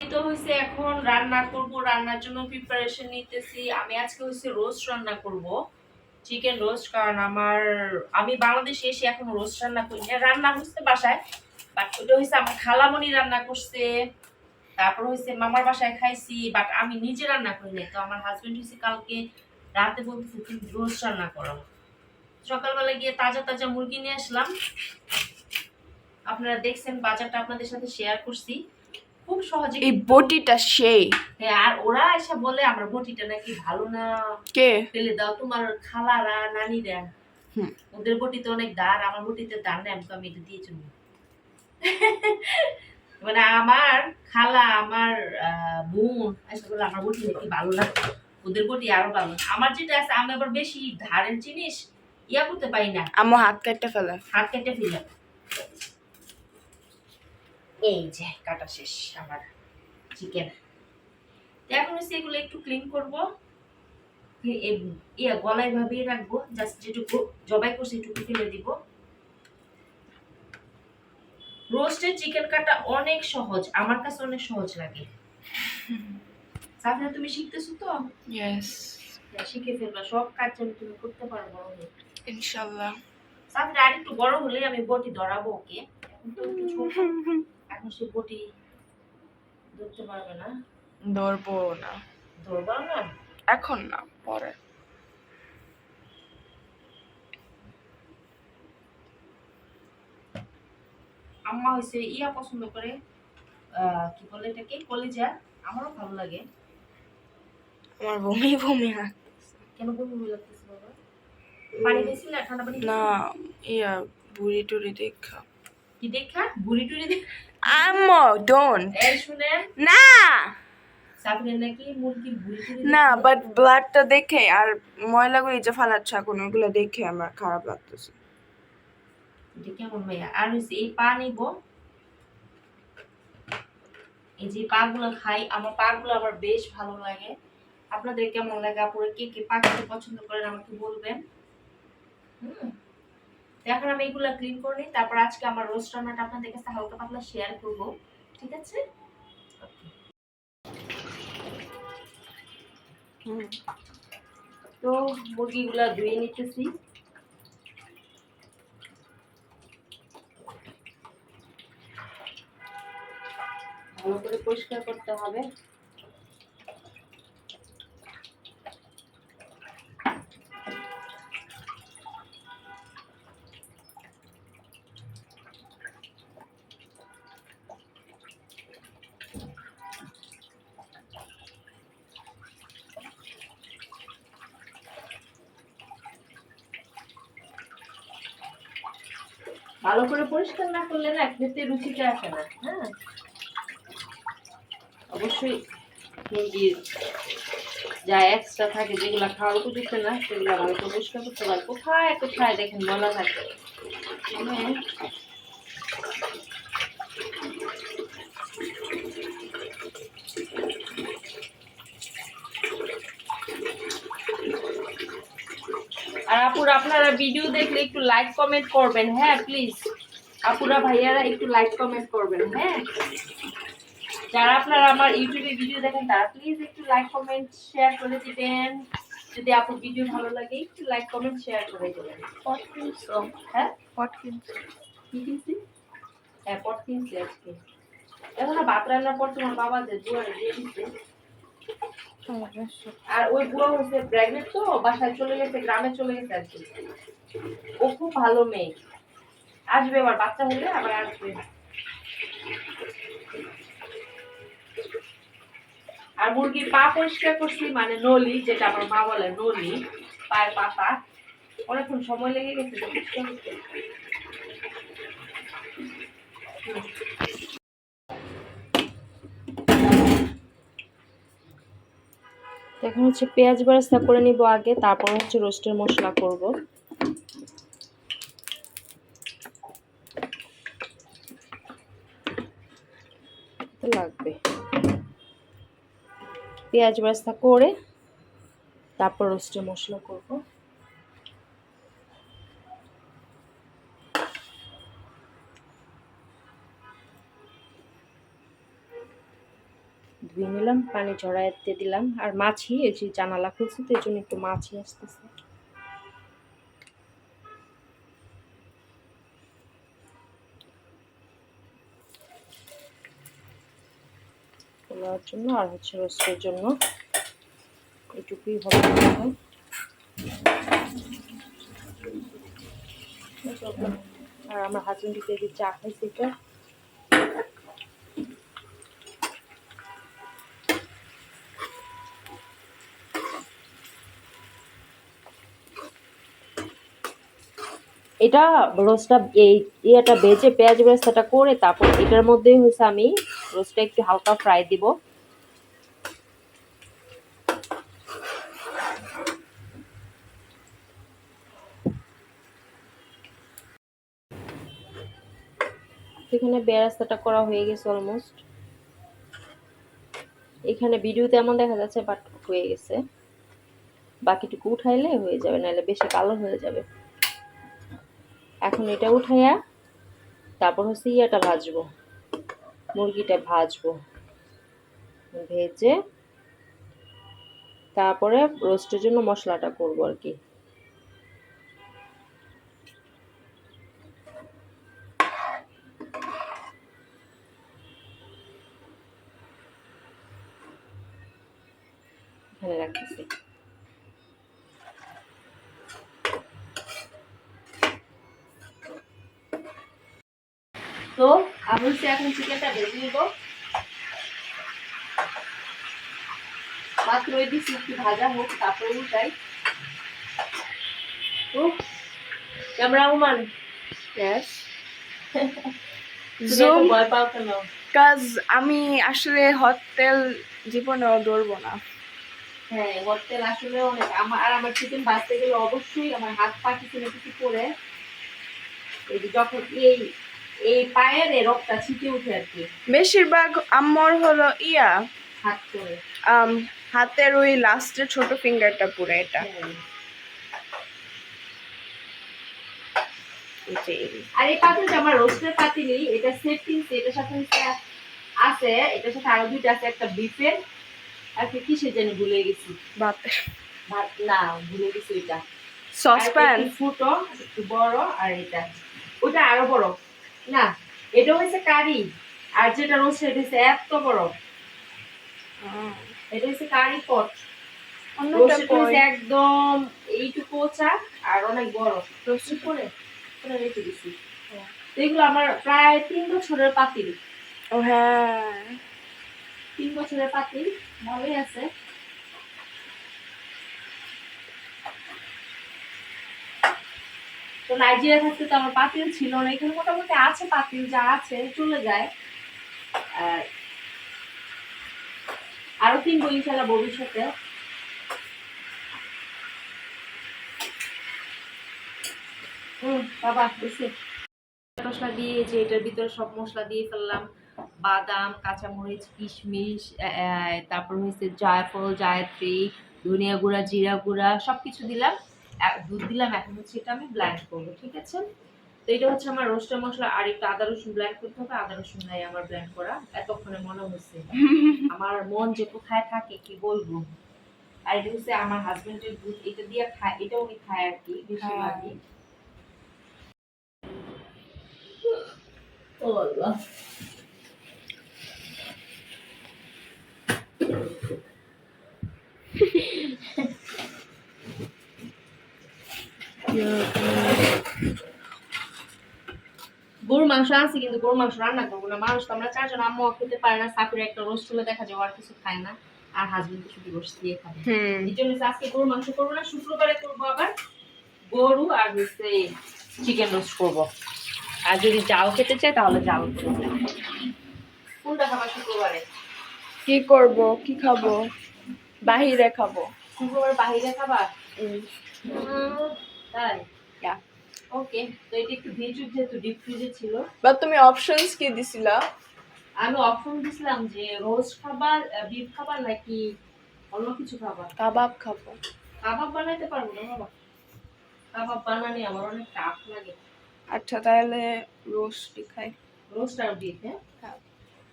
তো হয়েছে এখন রান্না করব, রান্নার জন্য প্রিপারেশন নিতেছি। আমি আজকে হচ্ছে রোস্ট রান্না করব চিকেন রোস্ট কারণ আমার, আমি বাংলাদেশে এসে এখন রোস্ট রান্না করি রান্না হচ্ছে বাসায় বাট ওটা হচ্ছে আমার খালামণি রান্না করছে। তারপর হচ্ছে মামার বাসায় খাইছি বাট আমি নিজে রান্না করি নাই। তো আমার হাজবেন্ড হচ্ছে কালকে রাতে বলতেছে তুমি রোস্ট রান্না করো। সকালবেলা গিয়ে তাজা তাজা মুরগি নিয়ে আসলাম। আপনারা দেখছেন, বাজারটা আপনাদের সাথে শেয়ার করছি। খুব সহজে এই বটিটা সেই। হ্যাঁ, আর ওরা এসে বলে আমার বটিটা নাকি ভালো না। কে? ফেলে দাও তোমার খালারা নানিরা। হুম। ওদের বটিতে অনেক দাঁড় আমার বটিতে দাঁড় নেই আমি তো আমি এটা দিয়ে চলবো মানে আমার খালা আমার বোন এসে বলে আমার বটি নাকি ভালো না। ওদের বটি আরও ভালো। আমার যেটা আছে আমি আবার বেশি ধারের জিনিস ইয়া করতে পারি না। আমার হাত কাটতে ফেলে। হাত কেটে ফেলে। এই যে কাটা শেষ আমার চিকেন এখন হচ্ছে এগুলো একটু ক্লিন করব। ইয়া গলায় ভাবিয়ে রাখব জাস্ট যেটুকু জবাই করছি এটুকু ফেলে দিব। রোস্টেড চিকেন কাটা অনেক সহজ আমার কাছে অনেক সহজ লাগে। সাফিনা তুমি শিখতেছো তো? ইয়েস হ্যাঁ, শিখে ফেলবা সব কাজ যেন তুমি করতে পারো বড় হয়ে। ইনশাল্লাহ সাফিনা আর একটু বড় হলে আমি বটি ধরাবো ওকে? এখন তো একটু ছোট। এখন সে বটি ধরতে পারবে না। ধরবো না। ধরবা না? এখন না পরে। আম্মা হয়েছে ইয়া পছন্দ করে কি বলে এটাকে? কলিজা। আমারও ভালো লাগে। আমার বমি বমি। কেন বমি বমি লাগতেছে বাবা? পানি খাইছিল ঠান্ডা পানি না? ইয়া বুড়ি টুড়ি দেখা। কি দেখা? বুড়ি টুড়ি দেখ? আম্মু ডোন্ট না। না বাট ব্লাডটা দেখে আর ময়লাগুলি যে ফালাচ্ছে এখন ওগুলো দেখে আমার খারাপ লাগতেছে। কেমন ভাইয়া? আর হচ্ছে এই পা নিব। এই যে পা গুলো খাই আমার পা গুলো আমার বেশ ভালো লাগে। আপনাদের কেমন লাগে? আপুরে কে কে পা খেতে পছন্দ করেন আমাকে বলবেন। হুম। এখন আমি এগুলো ক্লিন করে নিই। তারপর আজকে আমার রোস্ট রান্নাটা আপনাদের কাছে হালকা পাতলা শেয়ার করব। ঠিক আছে? তো মুরগিগুলা ধুয়ে নিতেছি। ভালো করে পরিষ্কার করতে হবে। ভালো করে পরিষ্কার না করলে না খেতে রুচিটা আসে না। হ্যাঁ? অবশ্যই মুরগির যা এক্সট্রা থাকে, যেগুলো খাওয়ার উপযুক্ত না, সেগুলো ভালো করে পরিষ্কার করতে পারব কোথায় কোথায় দেখেন বলা থাকে মানে আর আপুরা আপনারা ভিডিও দেখলে একটু লাইক কমেন্ট করবেন হ্যাঁ প্লিজ আপুরা ভাইয়ারা একটু লাইক কমেন্ট করবেন হ্যাঁ? যারা আপনারা আমার ইউটিউবে ভিডিও দেখেন তারা প্লিজ একটু লাইক কমেন্ট শেয়ার করে দিবেন। যদি আপুর ভিডিও ভালো লাগে একটু লাইক কমেন্ট শেয়ার করে দেবেন। পট কিনছো হ্যাঁ? পট কিনছো কি কিনছি হ্যাঁ পট কিনছি আজকে। এখন ভাত রান্নার পর তোমার বাবা যে দুয়ারে দিয়ে দিচ্ছে আর ওই বুড়ো হচ্ছে প্রেগনেন্ট তো, বাসায় চলে গেছে, গ্রামে চলে গেছে আর কি। ও খুব ভালো মেয়ে। আসবে আবার বাচ্চা হলে, আবার আসবে। আর মুরগির পা পরিষ্কার করছি মানে নলি, যেটা আমার মা বলে নলি, পায়ের পাতা। অনেকক্ষণ সময় লেগে গেছে এখন হচ্ছে পেঁয়াজ বাড়াস্তা করে নিব আগে, তারপর হচ্ছে রোস্টের মশলা করব। লাগবে। পেঁয়াজ বেরেস্তা করে, তারপর রোস্টের মশলা করব। ধুয়ে নিলাম, পানি ঝরাইতে দিলাম। আর মাছি, এই যে জানালা খুলছে, তো এই জন্য একটু মাছি আসতেছে। পোলাওয়ার জন্য আর হচ্ছে রোস্টের জন্য এটুকুই হবে। আর আমার হাজবেন্ডকে যে চা খাইছে এটা এটা রোস্টটা এই ইয়েটা বেজে পেঁয়াজ বেরেস্তাটা করে তারপর এটার মধ্যেই হচ্ছে আমি রোস্টটা একটু হালকা ফ্রাই দিব। এখানে বেরাস্তাটা করা হয়ে গেছে অলমোস্ট এখানে ভিডিওতে এমন দেখা যাচ্ছে বাট হয়ে গেছে। বাকিটুকু উঠাইলে হয়ে যাবে নাহলে বেশি কালো হয়ে যাবে। এখন এটা উঠাইয়া তারপর হচ্ছে ইয়াটা ভাজবো, মুরগিটা ভাজবো। ভেজে তারপরে রোস্টের জন্য মশলাটা করব আর কি। আমি হচ্ছে এখন চিকেনটা ভেজে নিব। মাত্র ওই দিচ্ছি একটু ভাজা হোক তারপরে উঠাই ক্যামেরা ভয় পাও কেন? কাজ আমি আসলে হোটেল জীবনেও ধরবো না। হ্যাঁ হোটেল আসলে অনেক। আমার আর আমার চিকেন ভাজতে গেলে অবশ্যই আমার হাত পা কিছু না কিছু করে এই যখন এই এই পায়ের রক্তটা ছিটে উঠে আর কি। বেশিরভাগ আম্মর হলো ইয়া হাত করে হাতের ওই লাস্টের ছোট ফিঙ্গারটা পুরো এটা। হ্যাঁ। আর এই পাতিলটা আমার রোস্টের পাতিলি এটা সেট কিনছে এটার সাথে আছে এটার সাথে আরও দুইটা আছে একটা বিফের আর একটা কিসের জানি ভুলে গেছি। ভাতের ভাত না ভুলে গেছি ওইটা। সসপ্যান ফুটো একটু বড় আর এটা। ওটা আরও বড়। না এটা হচ্ছে কারি আর যেটা রোস্ট এটা হচ্ছে এত বড়। এটা হচ্ছে কারি পট। একদম এইটুকু চা আর অনেক বড়। রোস্টেড করে? করে রেখে দিছি। এগুলো আমার প্রায় তিন বছরের পাতিল। ও হ্যাঁ। তিন বছরের পাতিল ভালোই আছে। তো নাইজেরিয়া থাকতে তো আমার পাতিল ছিল না। এখানে মোটামুটি আছে পাতিল, যা আছে, চলে যায়। আর আরও কিনবো ইনশাল্লাহ ভবিষ্যতে। মশলা দিয়ে যে এটার ভিতরে সব মশলা দিয়ে ফেললাম। বাদাম, কাঁচামরিচ, কিশমিশ তারপর হচ্ছে জায়ফল, জায়ত্রী, ধনিয়া গুঁড়া, জিরা গুঁড়া সব কিছু দিলাম। দুধ দিলাম এখন হচ্ছে এটা আমি ব্ল্যান্ড করব ঠিক আছে? তো এটা হচ্ছে আমার রোস্টার মশলা আর একটু আদা রসুন ব্ল্যান্ড করতে হবে আদা রসুন নাই আমার ব্ল্যান্ড করা এতক্ষণে মনে হচ্ছে আমার মন যে কোথায় থাকে কি বলব? আর এটা হচ্ছে আমার হাজবেন্ডের দুধ এটা দিয়ে খায় এটা উনি খায় আর কি বেশিরভাগই। ও আল্লাহ। গরুর মাংস আছে কিন্তু গরুর মাংস রান্না করব না। মানুষ তো আমরা চারজন আম্মু খেতে পারে না সাপুরে একটা রোস্ট হলে দেখা যায় আর কিছু খায় না আর হাজবেন্ড শুধু রোস্ট দিয়ে খাবে। এই জন্য আজকে গরুর মাংস করব না শুক্রবারে করব আবার গরু আর হচ্ছে চিকেন রোস্ট করব। আর যদি জাল খেতে চায় তাহলে জাল করব কোনটা খাবার শুক্রবারে? কি করব? কি খাব? বাহিরে খাব। শুক্রবার বাহিরে খাবার তাই? Yeah. ওকে তো এটা একটু ভিজুক যেহেতু ডিপ ফ্রিজে ছিল। বা তুমি অপশনস কি দিছিলা? আমি অপশন দিছিলাম যে রোস্ট খাবার বিফ খাবার নাকি অন্য কিছু খাবার? কাবাব খাব। কাবাব বানাইতে পারব না বাবা। কাবাব বানানি আমার অনেক টাফ লাগে। আচ্ছা তাহলে রোস্টই খাই। রোস্ট আর বিফ হ্যাঁ? হ্যাঁ।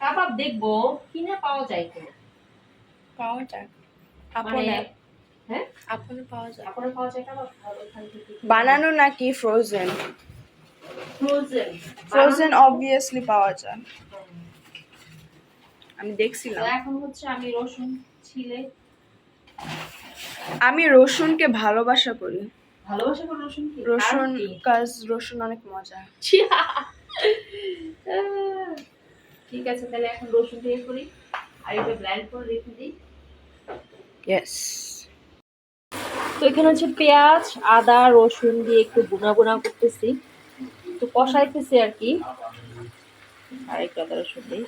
কাবাব দেখব কিনে পাওয়া যায় কিনা? পাওয়া যায়। মানে আপনে হ্যাঁ? পাওয়া যায়। পাওয়া বানানো নাকি ফ্রোজেন ফ্রোজেন ফ্রোজেন অবভিয়াসলি পাওয়া যায়। আমি দেখছিলাম। এখন হচ্ছে আমি রসুন ছিলে। আমি রসুনকে ভালোবাসা করি। ভালোবাসা করে রসুন কি? রসুন কাজ রসুন অনেক মজা। ঠিক আছে তাহলে এখন রসুন দিয়ে করি। আর এটা ব্ল্যান্ড করে রেখে দিই। ইয়েস তো এখানে হচ্ছে পেঁয়াজ আদা রসুন দিয়ে একটু বুনা গুনা করতেছি একটু কষাইতেছি আর কি আর একটু আদা রসুন দিই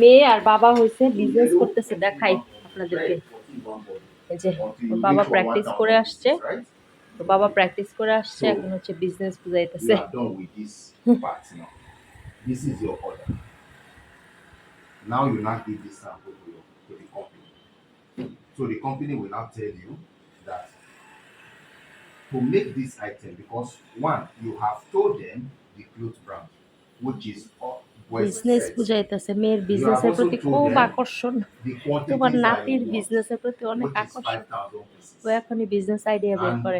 মেয়ে আর বাবা হয়েছে বিজনেস করতেছে দেখাই আপনাদেরকে এই যে ওর বাবা প্র্যাকটিস করে আসছে তো বাবা প্র্যাকটিস করে আসছে এখন হচ্ছে business বুঝাইতেছে You are done with this part now. This is your order. Now you now give this sample to, your, to the company. So the company will now tell you that to make this item, because one, you have told them the clothes brand, which is all West business. বুঝাইতেছে মেয়ের বিজনেসের প্রতি খুব আকর্ষণ। তোমার নাতির বিজনেসের প্রতি অনেক আকর্ষণ। ও এখনই বিজনেস আইডিয়া বের করে।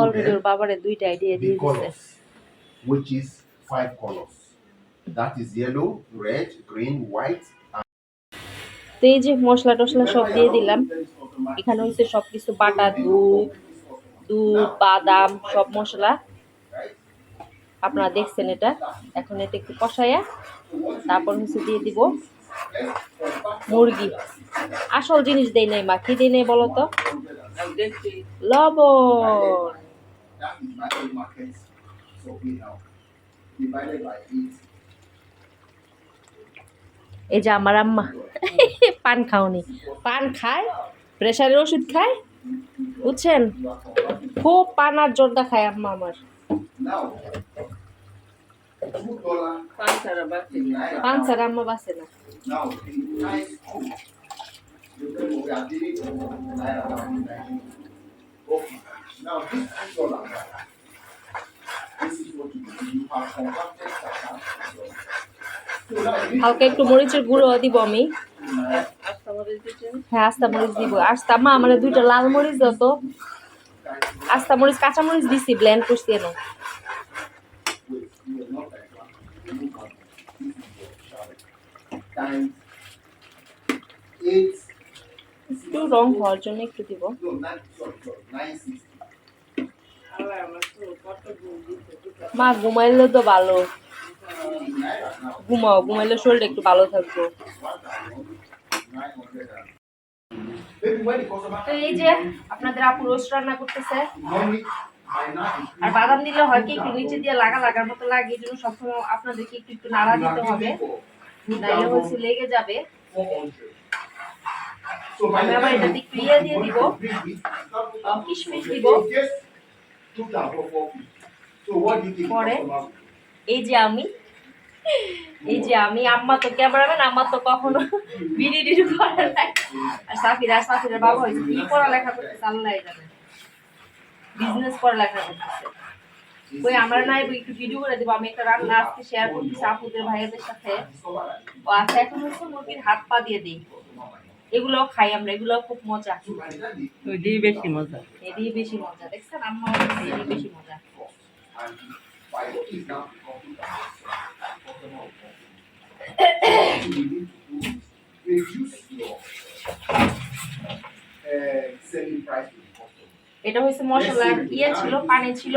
অলরেডি ওর বাবারে দুইটা আইডিয়া দিয়ে দিচ্ছে which is five colors. That is yellow, red, green, white. তো এই যে মশলা টশলা সব দিয়ে দিলাম। এখানে হচ্ছে সবকিছু বাটা দুধ দুধ বাদাম সব মশলা। আপনারা দেখছেন এটা। এখন এটা একটু কষাইয়া তারপর হচ্ছে দিয়ে দিব মুরগি। আসল জিনিস দেই নাই মা, কি দেই নাই বলো তো? লবণ. এই যে আমার আম্মা, পান খাওনি। পান খায় প্রেশারের ওষুধ খায়, বুঝছেন? খুব পান আর জর্দা খায় আম্মা আমার। পাঁচ হাজার একটু মরিচের গুঁড়ো দিব আমি। হ্যাঁ আস্তা মরিচ দিব। আস্তা, মা মানে দুইটা লাল মরিচ দতো আস্তা মরিচ, কাঁচা মরিচ দিছি ব্লেন্ড করছি এনে। times eight. Do wrong for to মা ঘুমাইলে তো ভালো। ঘুমাও ঘুমাইলে একটু ভালো থাকব। এই যে আপনাদের আপু রোস্ট রান্না করতেছে। আর বাদাম দিলে হয় কি নিচে দিয়ে লাগা লাগার মতো লাগে এই জন্য সবসময় আপনাদেরকে একটু একটু নাড়া দিতে হবে। নাইলে হচ্ছে লেগে যাবে। 2,400. So by আমি আবার এটাতে you দিয়ে দিব। to bring it, stop- কিশমিশ দিব। yes, 2,450. So what do you think the পরে? customer will do? এই যে আমি এই যে আমি আম্মা তো ক্যামেরাম্যান আমার তো কখনো করে নাই। আর সাফির আর সাফিরের বাবা হয়েছে। কি পড়ালেখা করতেছে? আল্লাহ জানে। বিজনেস পড়ালেখা করতেছে। ওই আমরা নাই ওই একটু ভিডিও করে দেবো। আমি একটা রান্না আজকে শেয়ার করতেছি আপুদের ভাইয়াদের সাথে। ও আচ্ছা এখন হচ্ছে মুরগির হাত পা দিয়ে দিই। এগুলো খাই আমরা এগুলো খুব মজা। বেশি মজা। এদিকে বেশি মজা। দেখছেন আম্মা বেশি মজা। এটা হচ্ছে মশলা ইয়ে ছিল পানি ছিল।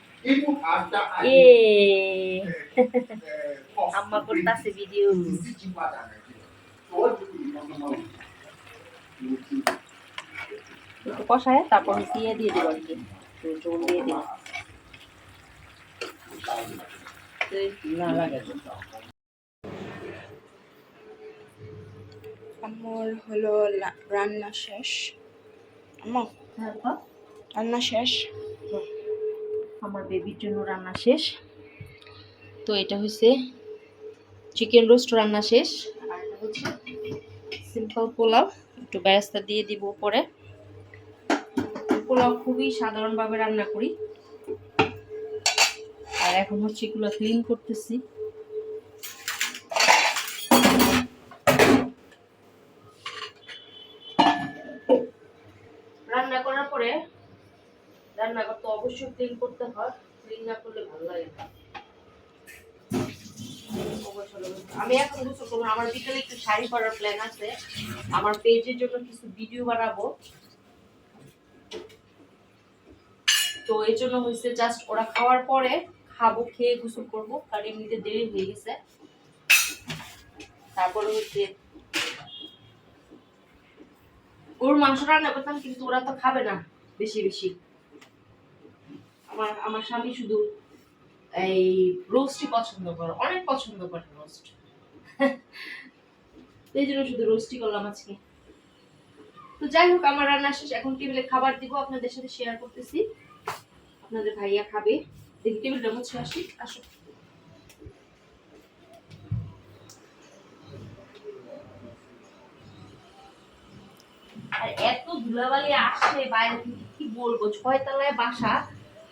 এ uh, আম্মা করতেছে ভিডিও একটু কষায় তারপর ইয়ে দিয়ে দেবো আর কি জল দিয়ে দেবো না লাগে আমার হলো লা- রান্না শেষ আমার রান্না শেষ আমার বেবির জন্য রান্না শেষ। তো এটা হচ্ছে চিকেন রোস্ট রান্না শেষ। আর এটা হচ্ছে সিম্পল পোলাও। একটু ব্যস্তা দিয়ে দিব উপরে। পোলাও খুবই সাধারণভাবে রান্না করি। আর এখন হচ্ছে এগুলো ক্লিন করতেছি। রান্না করার পরে রান্নাঘর তো অবশ্যই ক্লিন করতে হয়। ক্লিন না করলে ভালো লাগে না। আমি এখন আমার বিকেলে একটু শাড়ি পরার প্ল্যান আছে। আমার পেজের জন্য কিছু ভিডিও বানাবো। তো এই জন্য হয়েছে জাস্ট ওরা খাওয়ার পরে খাব, খেয়ে গোসল করব, কারণ এমনিতে দেরি হয়ে গেছে। তারপরে হচ্ছে ওর মাংস রান্না করতাম, কিন্তু ওরা তো খাবে না বেশি বেশি। আমার আমার স্বামী শুধু এই রোস্টই পছন্দ করে, অনেক পছন্দ করে রোস্ট এই জন্য শুধু রোস্টই করলাম আজকে। তো যাই হোক, আমার রান্না শেষ। এখন টেবিলে খাবার দিব, আপনাদের সাথে শেয়ার করতেছি। আপনাদের ভাইয়া খাবে। দেখি টেবিলটা মুছে আসি আসো আর এত ধুলাবালি আসে বাইরে থেকে কি বলব? ছয় তলায় বাসা।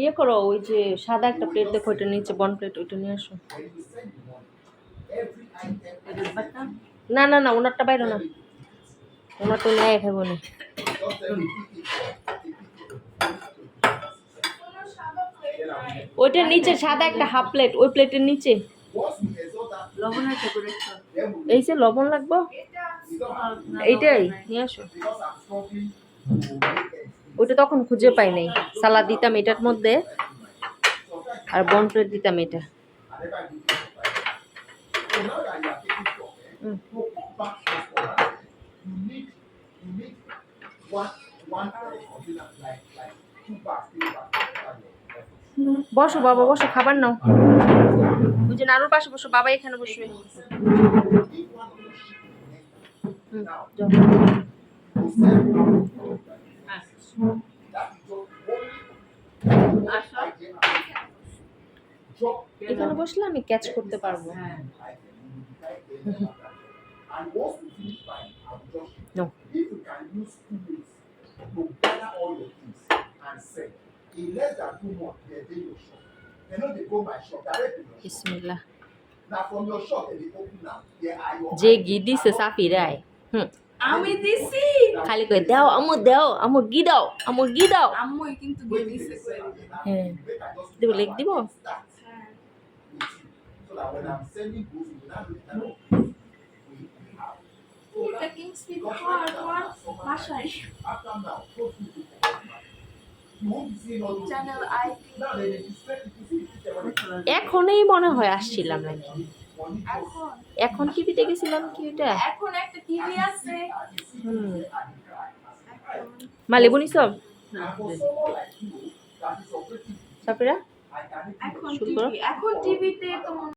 ইয়ে করো, ওই যে সাদা একটা প্লেট দেখো, ওইটা নিচে বন প্লেট ওইটা নিয়ে আসো। না না না, ওনারটা বাইরো না। ওনার তো নেয় খাব না। ওইটার নিচে সাদা একটা হাফ প্লেট ওই প্লেটের নিচে। এই যে লবণ লাগবো? এইটাই, নিয়ে আসো। ওইটা তখন খুঁজে পাই নাই সালাদ দিতাম এটার মধ্যে আর বন প্লেট দিতাম এটা. বসো বাবা, বসো, খাবার নাও ওই যে নাড়ুর পাশে বসো, বাবা এখানে বসবে হুম। এখানে বসলে আমি ক্যাচ করতে পারব। যে গিদি সে সাফি রায় হুম। আমি দিছি খালি কই দাও আমু দাও আমু গিদাও আমু গিদাও আমু কিন্তু দিব লাগি দিব হ্যাঁ আমু দিছি দিছি এখন টিভি টিভিতে গেছিলাম কি এটা? এখন একটা টিভি আছে। হুম। মা লেবু সব? can এখন টিভি এখন টিভিতে তো